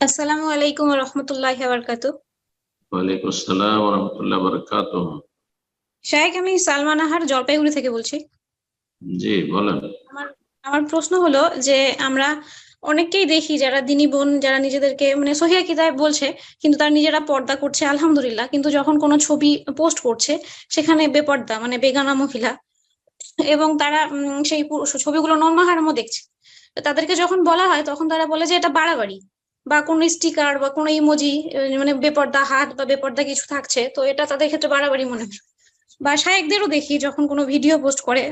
আসসালামু আলাইকুম রহমতুল্লাহ বারকাত ওয়ালাইকুম আসসালাম রহমতুল্লাহ বরকাত শাহেক আমি সালমান আহার জলপাইগুড়ি থেকে বলছি। জি বলেন। আমার প্রশ্ন হলো যে আমরা অনেককেই দেখি যারা দিনী বোন যারা নিজেদেরকে মানে সহিয়া কিতাব বলছে কিন্তু তারা নিজেরা পর্দা করছে আলহামদুলিল্লাহ। কিন্তু যখন কোনো ছবি পোস্ট করছে সেখানে বেপর্দা মানে বেগানা মহিলা। এবং তারা উম, সেই ছবিগুলো নর্মাহারমও দেখছে। তো তাদেরকে যখন বলা হয় তখন তারা বলে যে এটা বাড়াবাড়ি। বা কোনো স্টিকার বা কোনো ইমোজি মানে বেপর্দা হাত বা বেপর্দা কিছু থাকছে তো এটা তাদের ক্ষেত্রে বাড়াবাড়ি মনে হয়। বা শায়েকদেরও দেখি যখন কোনো ভিডিও পোস্ট করে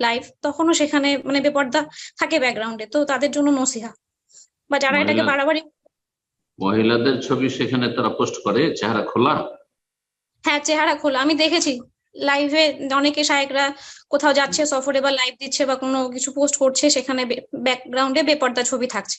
লাইভ তখনও সেখানে মানে বেপর্দা থাকে ব্যাকগ্রাউন্ডে তো তাদের জন্য নসিহা। বা যারা এটাকে বাড়াবাড়ি মহিলাদের ছবি সেখানে তারা পোস্ট করে চেহারা খোলা? হ্যাঁ চেহারা খোলা। আমি দেখেছি লাইভে অনেকে শায়েকরা কোথাও যাচ্ছে সফরে বা লাইভ দিচ্ছে বা কোনো কিছু পোস্ট করছে সেখানে ব্যাকগ্রাউন্ডে বেপর্দা ছবি থাকছে।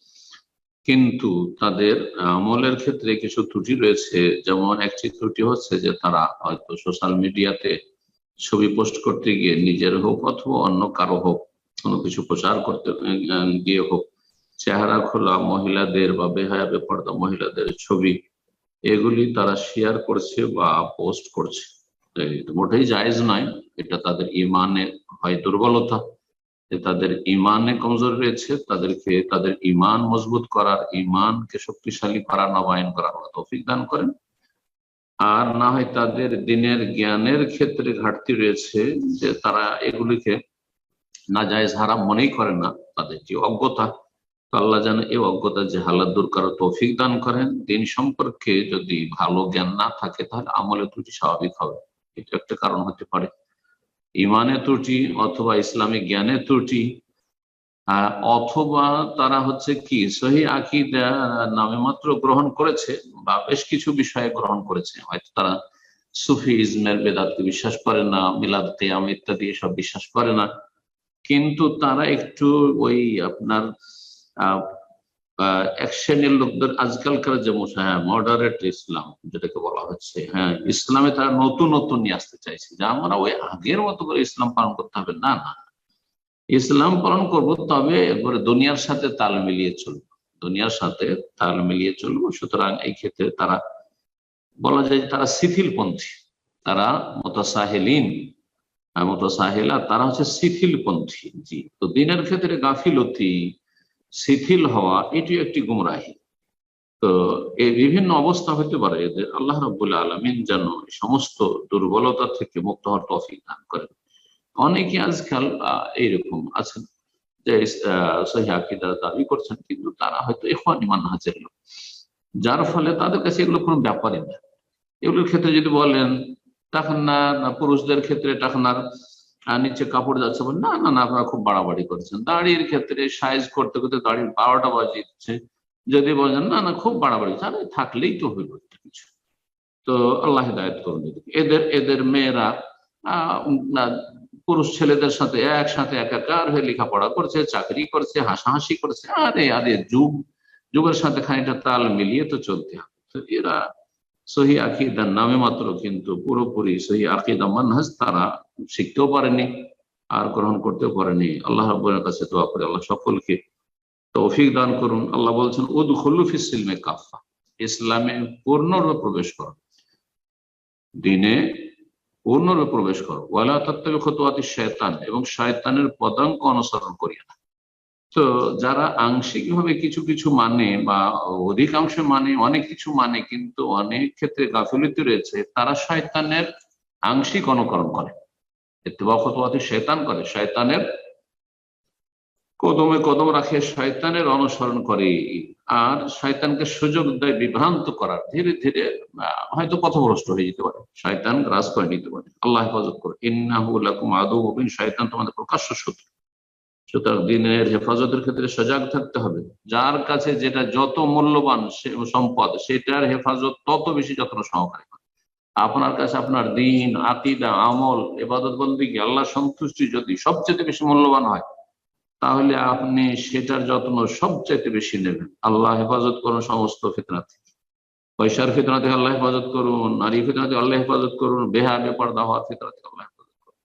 কিন্তু তাদের আমলের ক্ষেত্রে কিছু ত্রুটি রয়েছে। যেমন একটি ত্রুটি হচ্ছে যে তারা হয়তো সোশ্যাল মিডিয়াতে ছবি পোস্ট করতে গিয়ে নিজের হোক অথবা অন্য কারও হোক, কোনো কিছু প্রচার করতে গিয়ে হোক, চেহারা খোলা মহিলাদের বা বেহায়া বেপর্দা মহিলাদের ছবি, এগুলি তারা শেয়ার করছে বা পোস্ট করছে। মোটেই জায়েজ নয়, এটা তাদের ইমানে হয় দুর্বলতা। যে তাদের ইমানে কমজোর রয়েছে তাদেরকে, তাদের ইমান মজবুত করার ইমানকে শক্তিশালী করা নবায়ন করার তৌফিক দান করেন। আর না হয় তাদের দিনের জ্ঞানের ক্ষেত্রে ঘাটতি রয়েছে যে তারা এগুলিকে না জায়েজ হারাম মনেই করে না, তাদের যে অজ্ঞতা। আল্লাহ যেন এই অজ্ঞতা যে হালাত দূর করার তৌফিক দান করেন। দিন সম্পর্কে যদি ভালো জ্ঞান না থাকে, তাহলে আমলে ত্রুটি স্বাভাবিক হবে। এটা একটা কারণ হতে পারে। ইমানের ত্রুটি অথবা ইসলামিক জ্ঞানের ত্রুটি। অথবা তারা হচ্ছে কি, সহি আকিদা নামে মাত্র গ্রহণ করেছে বা বেশ কিছু বিষয়ে গ্রহণ করেছে। হয়তো তারা সুফি ইজমের বেদাতকে বিশ্বাস করে না, মিলাদ কেয়াম ইত্যাদি এসব বিশ্বাস করে না। কিন্তু তারা একটু ওই আপনার আহ, এক শ্রেণির লোকদের আজকালকার যে হ্যাঁ মডারেট ইসলাম যেটাকে বলা হচ্ছে হ্যাঁ ইসলামে তারা নতুন নতুন নিয়ে আসতে চাইছে। যে আমরা ওই আগের মতো করে ইসলাম পালন করতে হবে। না না ইসলাম পালন করব তবে একবারে দুনিয়ার সাথে তাল মিলিয়ে চলবো। দুনিয়ার সাথে তাল মিলিয়ে চলবো সুতরাং এই ক্ষেত্রে তারা বলা যায় তারা শিথিলপন্থী তারা মতসাহেলিন আহ, মতসাহেলা তারা হচ্ছে শিথিলপন্থী। জি তো দিনের ক্ষেত্রে গাফিলতি শিথিল হওয়া এটি একটি গুমরাহি। তো এই বিভিন্ন অবস্থা হতে পারে এদের আল্লাহ রব্বুল আলমিন যেন সমস্ত দুর্বলতা থেকে মুক্ত হওয়ার তফিক দান করেন। অনেকে আজকাল এইরকম আছেন যে সহি আকিদার দাবি করছেন, কিন্তু তারা হয়তো এখন ইমান হাজের লোক। যার ফলে তাদের কাছে এগুলো কোনো ব্যাপারই না। এগুলোর ক্ষেত্রে যদি বলেন টাকানা না পুরুষদের ক্ষেত্রে টাকানার আহ, নিচে কাপড় যাচ্ছে না না না আপনারা খুব বাড়াবাড়ি করছেন। দাড়ির ক্ষেত্রে সাইজ করতে করতে দাড়ির বারোটা বাজিয়ে দিচ্ছে। যদি বলেন না না খুব বাড়াবাড়ি তাহলে থাকলেই তো হইল কিছু। তো আল্লাহ হেদায়ত করুন এদের এদের মেয়েরা পুরুষ ছেলেদের সাথে একসাথে একাকার হয়ে লেখাপড়া করছে চাকরি করছে হাসাহাসি করছে। আরে আরে যুগ যুগের সাথে খানিকটা তাল মিলিয়ে তো চলতে হবে। তো এরা সহি আকিদার নামে মাত্র কিন্তু পুরোপুরি সহি আকিদা মানহাজ তারা শিখতেও পারেনি আর গ্রহণ করতেও পারেনি। আল্লাহ রাব্বুলের কাছে দোয়া করে আল্লাহ সকলকে তৌফিক দান করুন। আল্লাহ বলছেন উদ ফিসিলমে কাফা ইসলামে পূর্ণরূপে প্রবেশ করো। দিনে পূর্ণরূপে প্রবেশ করো। ওয়ালা তত্ত্বে খতুয়াতি শয়তান এবং শয়তানের পদাঙ্ক অনুসরণ করিয়া না। তো যারা আংশিকভাবে কিছু কিছু মানে বা অধিকাংশ মানে অনেক কিছু মানে কিন্তু অনেক ক্ষেত্রে গাফিলতি রয়েছে, তারা শয়তানের আংশিক অনুকরণ করে। এত্তেবা খতুয়াতি শয়তান করে, শয়তানের কদমে কদম রাখে, শয়তানের অনুসরণ করে আর শয়তানকে সুযোগ দেয় বিভ্রান্ত করার। ধীরে ধীরে হয়তো পথভ্রষ্ট হয়ে যেতে পারে। শয়তান গ্রাস করে নিতে পারে। আল্লাহ হেফাজত করে ইন্নাহুলাকুম আদৌ শয়তান তোমাদের প্রকাশ্য শত্রু। সুতরাং দিনের হেফাজতের ক্ষেত্রে সজাগ থাকতে হবে। যার কাছে যেটা যত মূল্যবান সম্পদ, সেটার হেফাজত তত বেশি যত্ন সহকারে করে। আপনার কাছে আপনার দিন, আকিদা, আমল এবাদত বন্দী আল্লাহ সন্তুষ্টি যদি সবচেয়ে বেশি মূল্যবান হয়, তাহলে আপনি সেটার যত্ন সবচেয়ে বেশি নেবেন। আল্লাহ হেফাজত করুন সমস্ত ফিতনা থেকে পয়সার ফিতনা থেকে আল্লাহ হেফাজত করুন নারী ফিতনা থেকে আল্লাহ হেফাজত করুন বেহা বেপর্দা হওয়ার ফিতনা থেকে আল্লাহ হেফাজত করুন।